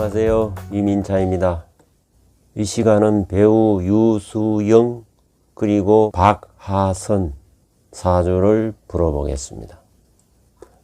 안녕하세요. 이민차입니다. 이 시간은 배우 유수영 그리고 박하선 사주를 불어보겠습니다.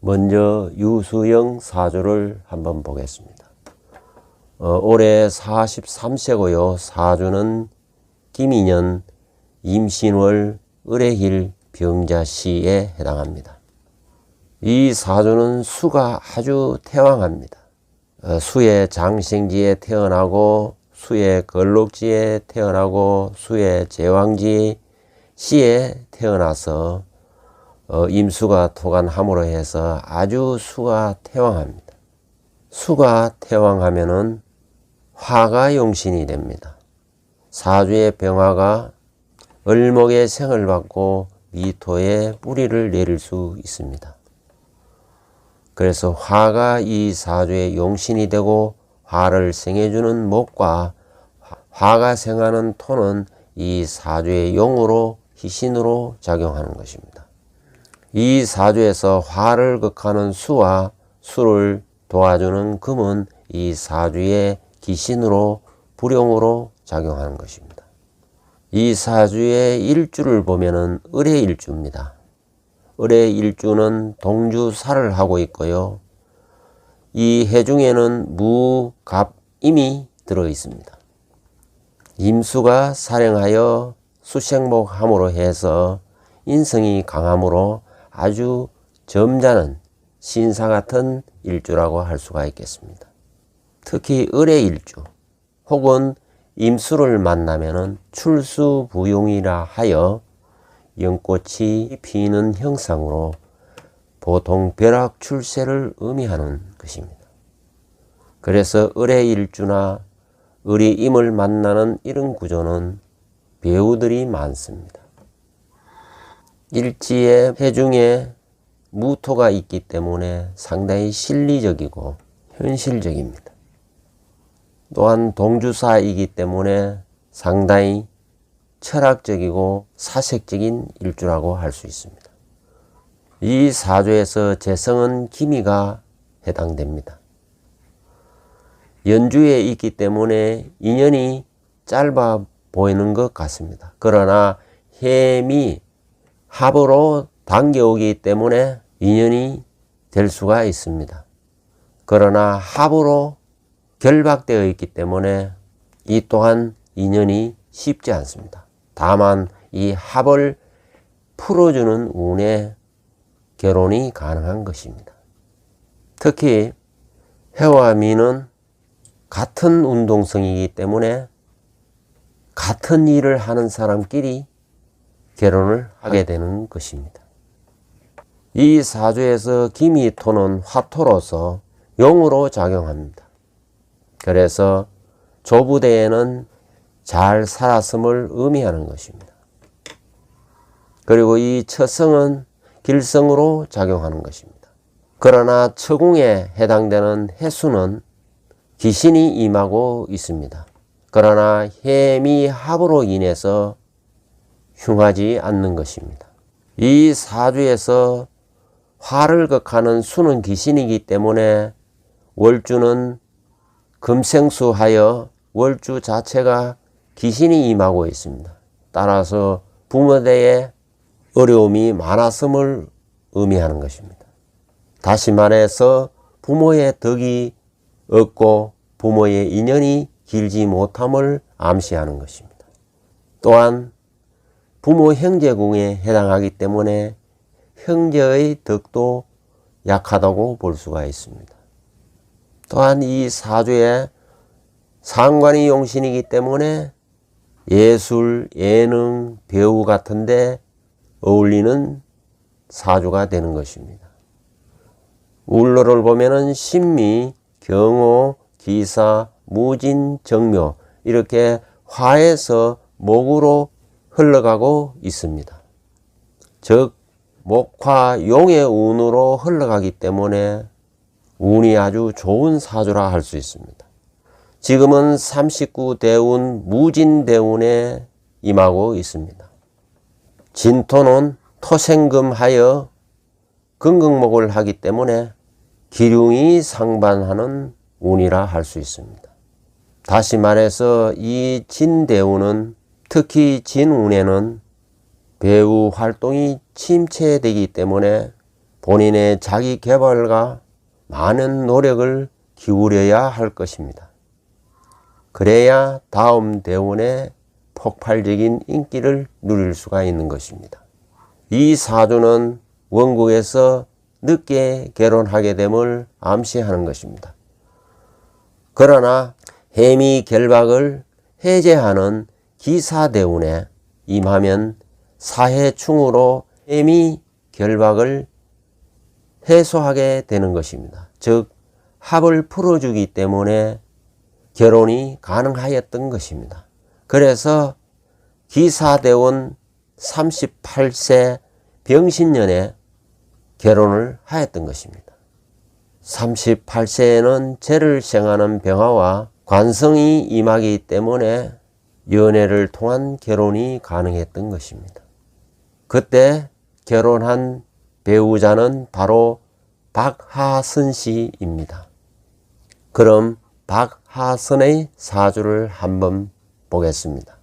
먼저 유수영 사주를 한번 보겠습니다. 어, 올해 43세고요. 사주는 김인년, 임신월, 을해일, 병자시에 해당합니다. 이 사주는 수가 아주 태왕합니다. 어, 수의 장생지에 태어나고 수의 걸록지에 태어나고 수의 제왕지 시에 태어나서 어, 임수가 토간함으로 해서 아주 수가 태왕합니다. 수가 태왕하면은 화가 용신이 됩니다. 사주의 병화가 을목의 생을 받고 미토에 뿌리를 내릴 수 있습니다. 그래서 화가 이 사주의 용신이 되고 화를 생해주는 목과 화가 생하는 토는 이 사주의 용으로 희신으로 작용하는 것입니다. 이 사주에서 화를 극하는 수와 수를 도와주는 금은 이 사주의 기신으로 불용으로 작용하는 것입니다. 이 사주의 일주를 보면은 을의 일주입니다. 을의 일주는 동주사를 하고 있고요. 이 해중에는 무, 갑, 임이 들어 있습니다. 임수가 살행하여 수생목함으로 해서 인성이 강함으로 아주 점잖은 신사 같은 일주라고 할 수가 있겠습니다. 특히 을의 일주 혹은 임수를 만나면은 출수부용이라 하여 연꽃이 피는 형상으로 보통 벼락 출세를 의미하는 것입니다. 그래서 을의 일주나 을이 임을 만나는 이런 구조는 배우들이 많습니다. 일지의 해중에 무토가 있기 때문에 상당히 실리적이고 현실적입니다. 또한 동주사이기 때문에 상당히 철학적이고 사색적인 일주라고 할 수 있습니다. 이 사주에서 재성은 기미가 해당됩니다. 연주에 있기 때문에 인연이 짧아 보이는 것 같습니다. 그러나 햄이 합으로 당겨오기 때문에 인연이 될 수가 있습니다. 그러나 합으로 결박되어 있기 때문에 이 또한 인연이 쉽지 않습니다. 다만 이 합을 풀어주는 운에 결혼이 가능한 것입니다. 특히 해와 미는 같은 운동성이기 때문에 같은 일을 하는 사람끼리 결혼을 하게 되는 것입니다. 이 사주에서 기미토는 화토로서 용으로 작용합니다. 그래서 조부대에는 잘 살았음을 의미하는 것입니다. 그리고 이 처성은 길성으로 작용하는 것입니다. 그러나 처궁에 해당되는 해수는 귀신이 임하고 있습니다. 그러나 해미 합으로 인해서 흉하지 않는 것입니다. 이 사주에서 화를 극하는 수는 귀신이기 때문에 월주는 금생수하여 월주 자체가 귀신이 임하고 있습니다. 따라서 부모대에 어려움이 많았음을 의미하는 것입니다. 다시 말해서 부모의 덕이 없고 부모의 인연이 길지 못함을 암시하는 것입니다. 또한 부모 형제궁에 해당하기 때문에 형제의 덕도 약하다고 볼 수가 있습니다. 또한 이 사주에 상관이 용신이기 때문에 예술, 예능, 배우 같은데 어울리는 사주가 되는 것입니다. 울로를 보면은 신미, 경호, 기사, 무진, 정묘 이렇게 화에서 목으로 흘러가고 있습니다. 즉 목화 용의 운으로 흘러가기 때문에 운이 아주 좋은 사주라 할 수 있습니다. 지금은 39 대운 무진 대운에 임하고 있습니다. 진토는 토생금하여 근극목을 하기 때문에 기륭이 상반하는 운이라 할 수 있습니다. 다시 말해서 이 진대운은 특히 진운에는 배우 활동이 침체되기 때문에 본인의 자기 개발과 많은 노력을 기울여야 할 것입니다. 그래야 다음 대운에 폭발적인 인기를 누릴 수가 있는 것입니다. 이 사주는 원국에서 늦게 결혼하게 됨을 암시하는 것입니다. 그러나 해미 결박을 해제하는 기사대운에 임하면 사해충으로 해미 결박을 해소하게 되는 것입니다. 즉 합을 풀어주기 때문에 결혼이 가능하였던 것입니다. 그래서 기사대원 38세 병신년에 결혼을 하였던 것입니다. 38세에는 죄를 생하는 병화와 관성이 임하기 때문에 연애를 통한 결혼이 가능했던 것입니다. 그때 결혼한 배우자는 바로 박하선 씨입니다. 그럼 박 하선의 사주를 한번 보겠습니다.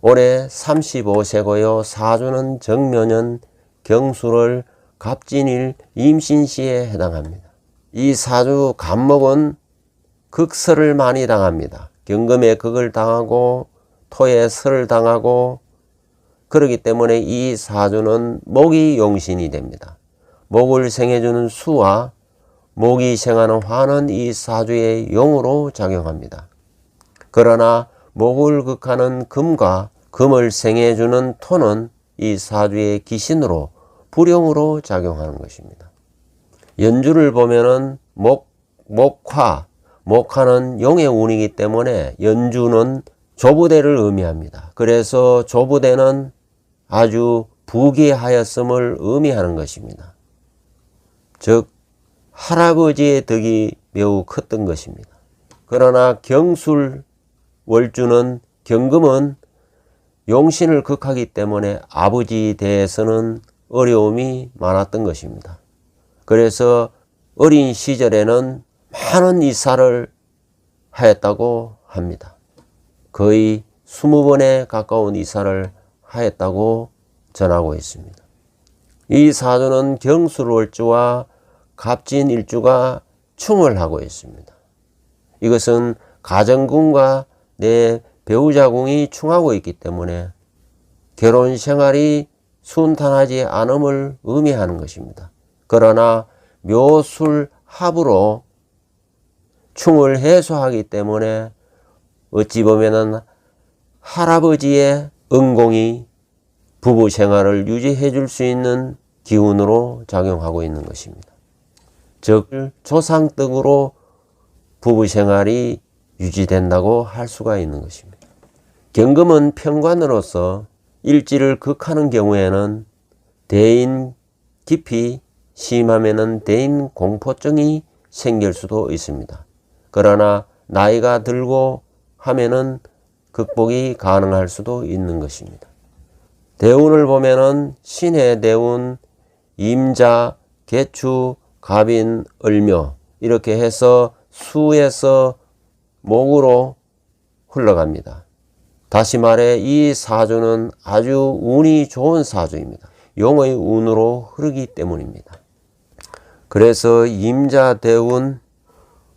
올해 35세고요. 사주는 정묘년 경수를 갑진일 임신시에 해당합니다. 이 사주 간목은 극설을 많이 당합니다. 경금에 극을 당하고 토에 설을 당하고 그러기 때문에 이 사주는 목이 용신이 됩니다. 목을 생해주는 수와 목이 생하는 화는 이 사주의 용으로 작용합니다. 그러나 목을 극하는 금과 금을 생해주는 토는 이 사주의 기신으로 불용으로 작용하는 것입니다. 연주를 보면은 목, 목화, 목화는 용의 운이기 때문에 연주는 조부대를 의미합니다. 그래서 조부대는 아주 부귀하였음을 의미하는 것입니다. 즉 할아버지의 덕이 매우 컸던 것입니다. 그러나 경술 월주는 경금은 용신을 극하기 때문에 아버지에 대해서는 어려움이 많았던 것입니다. 그래서 어린 시절에는 많은 이사를 하였다고 합니다. 거의 20번에 가까운 이사를 하였다고 전하고 있습니다. 이 사주는 경술월주와 갑진 일주가 충을 하고 있습니다. 이것은 가정궁과 내 배우자궁이 충하고 있기 때문에 결혼 생활이 순탄하지 않음을 의미하는 것입니다. 그러나 묘술 합으로 충을 해소하기 때문에 어찌 보면은 할아버지의 은공이 부부 생활을 유지해 줄 수 있는 기운으로 작용하고 있는 것입니다. 즉, 조상덕으로 부부 생활이 유지된다고 할 수가 있는 것입니다. 경금은 평관으로서 일지를 극하는 경우에는 대인 깊이 심하면은 대인 공포증이 생길 수도 있습니다. 그러나 나이가 들고 하면은 극복이 가능할 수도 있는 것입니다. 대운을 보면은 신해 대운, 임자, 개추, 갑인, 을묘 이렇게 해서 수에서 목으로 흘러갑니다. 다시 말해 이 사주는 아주 운이 좋은 사주입니다. 용의 운으로 흐르기 때문입니다. 그래서 임자 대운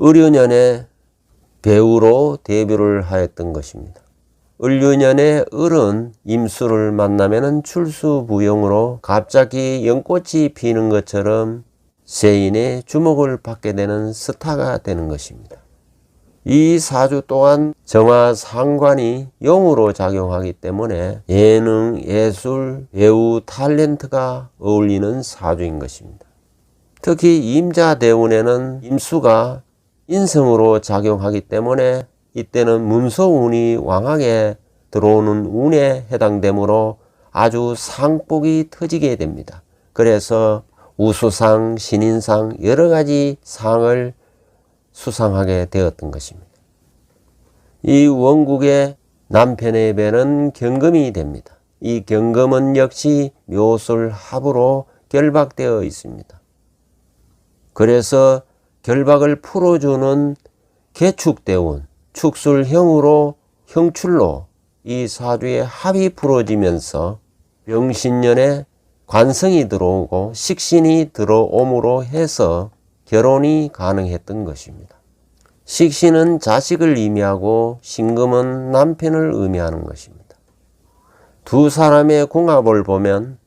을유년에 배우로 데뷔를 하였던 것입니다. 을유년에 을은 임수를 만나면 출수부용으로 갑자기 연꽃이 피는 것처럼 세인의 주목을 받게 되는 스타가 되는 것입니다. 이 사주 또한 정화 상관이 용으로 작용하기 때문에 예능, 예술, 배우, 탤런트가 어울리는 사주인 것입니다. 특히 임자 대운에는 임수가 인성으로 작용하기 때문에 이때는 문서운이 왕하게 들어오는 운에 해당되므로 아주 상복이 터지게 됩니다. 그래서 우수상, 신인상 여러 가지 상을 수상하게 되었던 것입니다. 이 원국의 남편의 배는 경금이 됩니다. 이 경금은 역시 묘술 합으로 결박되어 있습니다. 그래서 결박을 풀어주는 개축대운, 축술형으로 형출로 이 사주의 합이 풀어지면서 병신년에 관성이 들어오고 식신이 들어옴으로 해서 결혼이 가능했던 것입니다. 식신은 자식을 의미하고 신금은 남편을 의미하는 것입니다. 두 사람의 궁합을 보면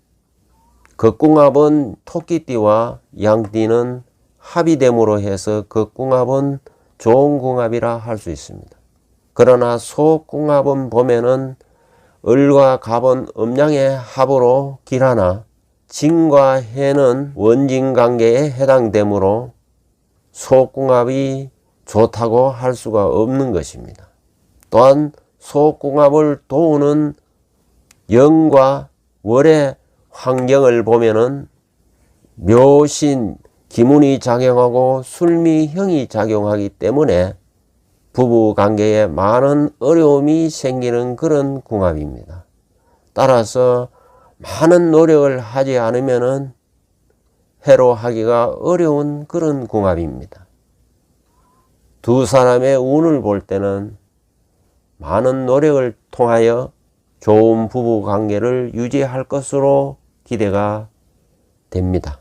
그 궁합은 토끼띠와 양띠는 합이됨으로 해서 그 궁합은 좋은 궁합이라 할 수 있습니다. 그러나 소궁합은 보면은 을과 갑은 음양의 합으로 길하나 진과 해는 원진 관계에 해당되므로 소궁합이 좋다고 할 수가 없는 것입니다. 또한 소궁합을 도우는 영과 월의 환경을 보면은 묘신 기문이 작용하고 술미형이 작용하기 때문에 부부 관계에 많은 어려움이 생기는 그런 궁합입니다. 따라서 많은 노력을 하지 않으면은 해로하기가 어려운 그런 궁합입니다. 두 사람의 운을 볼 때는 많은 노력을 통하여 좋은 부부 관계를 유지할 것으로 기대가 됩니다.